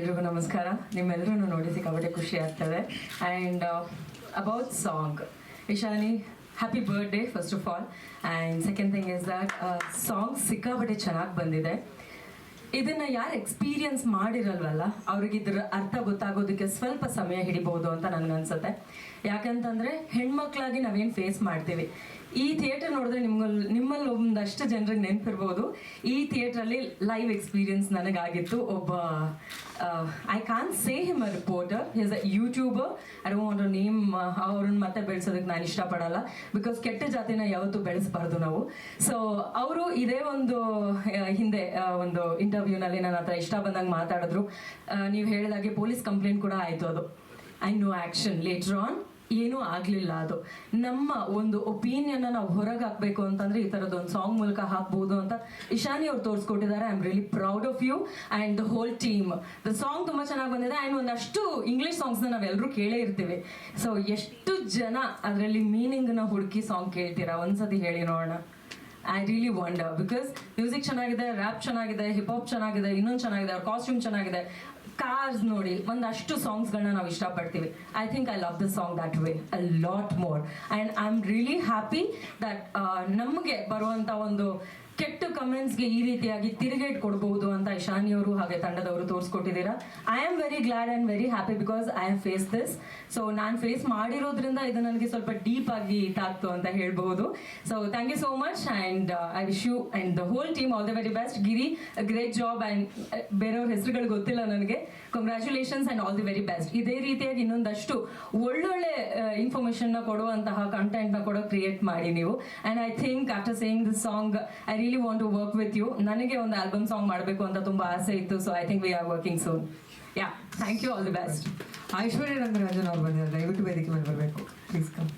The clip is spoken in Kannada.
ಎಲ್ರಿಗೂ ನಮಸ್ಕಾರ. ನಿಮ್ಮೆಲ್ಲರೂ ನೋಡಿ ಸಿಕ್ಕಾಪಟ್ಟೆ ಖುಷಿ ಆಗ್ತದೆ. And about song Ishani happy birthday first of all and second thing is that song ಸಿಕ್ಕಾಪಟ್ಟೆ ಚೆನ್ನಾಗಿ ಬಂದಿದೆ. ಇದನ್ನ ಯಾರು ಎಕ್ಸ್ಪೀರಿಯನ್ಸ್ ಮಾಡಿರಲ್ವಲ್ಲ, ಅವ್ರಿಗೆ ಇದ್ರ ಅರ್ಥ ಗೊತ್ತಾಗೋದಕ್ಕೆ ಸ್ವಲ್ಪ ಸಮಯ ಹಿಡಿಬಹುದು ಅಂತ ನನಗನ್ಸುತ್ತೆ. ಯಾಕಂತಂದ್ರೆ ಹೆಣ್ಮಕ್ಳಾಗಿ ನಾವೇನು ಫೇಸ್ ಮಾಡ್ತೀವಿ. ಈ ಥಿಯೇಟರ್ ನೋಡಿದ್ರೆ ನಿಮ್ಗಲ್ಲಿ ನಿಮ್ಮಲ್ಲಿ ಒಂದಷ್ಟು ಜನರಿಗೆ ನೆನಪಿರ್ಬೋದು. ಈ ಥಿಯೇಟ್ರಲ್ಲಿ ಲೈವ್ ಎಕ್ಸ್ಪೀರಿಯನ್ಸ್ ನನಗಾಗಿತ್ತು. ಒಬ್ಬ I can say him a reporter is a YouTuber I don't want name ಅವ್ರನ್ನ ಮತ್ತೆ ಬೆಳೆಸೋದಕ್ಕೆ ನಾನು ಇಷ್ಟಪಡಲ್ಲ. ಬಿಕಾಸ್ ಕೆಟ್ಟ ಜಾತಿನ ಯಾವತ್ತೂ ಬೆಳೆಸಬಾರ್ದು ನಾವು. ಸೊ ಅವರು ಇದೇ ಒಂದು ಹಿಂದೆ ಒಂದು ಇಂಟರ್ವ್ಯೂನಲ್ಲಿ ನನ್ನ ಹತ್ರ ಇಷ್ಟ ಬಂದಂಗೆ ಮಾತಾಡಿದ್ರು. ನೀವು ಹೇಳಿದಾಗೆ ಪೊಲೀಸ್ ಕಂಪ್ಲೇಂಟ್ ಕೂಡ ಆಯಿತು ಅದು. I know action later on ಏನೂ ಆಗಲಿಲ್ಲ ಅದು. ನಮ್ಮ ಒಂದು ಒಪಿನಿಯನ್ನ ನಾವು ಹೊರಗೆ ಹಾಕಬೇಕು ಅಂತಂದ್ರೆ ಈ ಥರದ ಒಂದು ಸಾಂಗ್ ಮೂಲಕ ಹಾಕ್ಬೋದು ಅಂತ ಇಶಾನಿ ಅವ್ರು ತೋರಿಸ್ಕೊಟ್ಟಿದ್ದಾರೆ. I am really proud of you and the whole team the song ತುಂಬ ಚೆನ್ನಾಗಿ ಬಂದಿದೆ. ಆ್ಯಂಡ್ ಒಂದಷ್ಟು ಇಂಗ್ಲೀಷ್ ಸಾಂಗ್ಸ್ನ ನಾವೆಲ್ಲರೂ ಕೇಳೇ ಇರ್ತೀವಿ. ಸೊ ಎಷ್ಟು ಜನ ಅದರಲ್ಲಿ ಮೀನಿಂಗ್ನ ಹುಡುಕಿ ಸಾಂಗ್ ಕೇಳ್ತೀರಾ? ಒಂದ್ಸತಿ ಹೇಳಿ ನೋಡೋಣ. I really wonder because music ಚೆನ್ನಾಗಿದೆ ರ್ಯಾಪ್ ಚೆನ್ನಾಗಿದೆ ಹಿಪ್ ಹಾಪ್ ಚೆನ್ನಾಗಿದೆ, ಇನ್ನೊಂದು ಚೆನ್ನಾಗಿದೆ, ಅವ್ರ ಕಾಸ್ಟ್ಯೂಮ್ ಚೆನ್ನಾಗಿದೆ. ಕಾರ್ಸ್ ನೋಡಿ, ಒಂದಷ್ಟು ಸಾಂಗ್ಸ್ಗಳನ್ನ ನಾವು ಇಷ್ಟಪಡ್ತೀವಿ. I think I love the song that way a lot more and I am really happy that ನಮಗೆ ಬರುವಂಥ ಒಂದು ಕೆಟ್ಟ ಕಮೆಂಟ್ಸ್ಗೆ ಈ ರೀತಿಯಾಗಿ ತಿರುಗೇಟ್ ಕೊಡಬಹುದು ಅಂತ ಇಶಾನಿ ಅವರು ಹಾಗೆ ತಂಡದವರು ತೋರಿಸ್ಕೊಟ್ಟಿದ್ದೀರಾ? I am very glad and very happy because I am face this so ನಾನು ಫೇಸ್ ಮಾಡಿರೋದ್ರಿಂದ ಇದು ನನಗೆ ಸ್ವಲ್ಪ ಡೀಪ್ ಆಗಿ ತಾಕ್ತು ಅಂತ ಹೇಳ್ಬಹುದು. So thank you so much and I wish you and the whole team all the very best Giri great job and ಬೇರೆಯವ್ರ ಹೆಸರುಗಳು ಗೊತ್ತಿಲ್ಲ ನನಗೆ. Congratulations and all the very best ಇದೇ ರೀತಿಯಾಗಿ ಇನ್ನೊಂದಷ್ಟು ಒಳ್ಳೊಳ್ಳೆ ಇನ್ಫಾರ್ಮೇಷನ್ನ ಕೊಡುವಂತಹ ಕಂಟೆಂಟ್ನ ಕೂಡ ಕ್ರಿಯೇಟ್ ಮಾಡಿ ನೀವು. And I think after saying this song I really want to work with you ನನಗೆ ಒಂದು ಆಲ್ಬಮ್ ಸಾಂಗ್ ಮಾಡಬೇಕು ಅಂತ ತುಂಬ ಆಸೆ ಇತ್ತು so I think we are working soon yeah thank you all the best Aishwarya Rangarajan ಅವ್ರು ಬಂದಿದ್ದಾರೆ, ದಯವಿಟ್ಟು ವೇದಿಕೆ ಮೇಲೆ ಬರಬೇಕು. Please come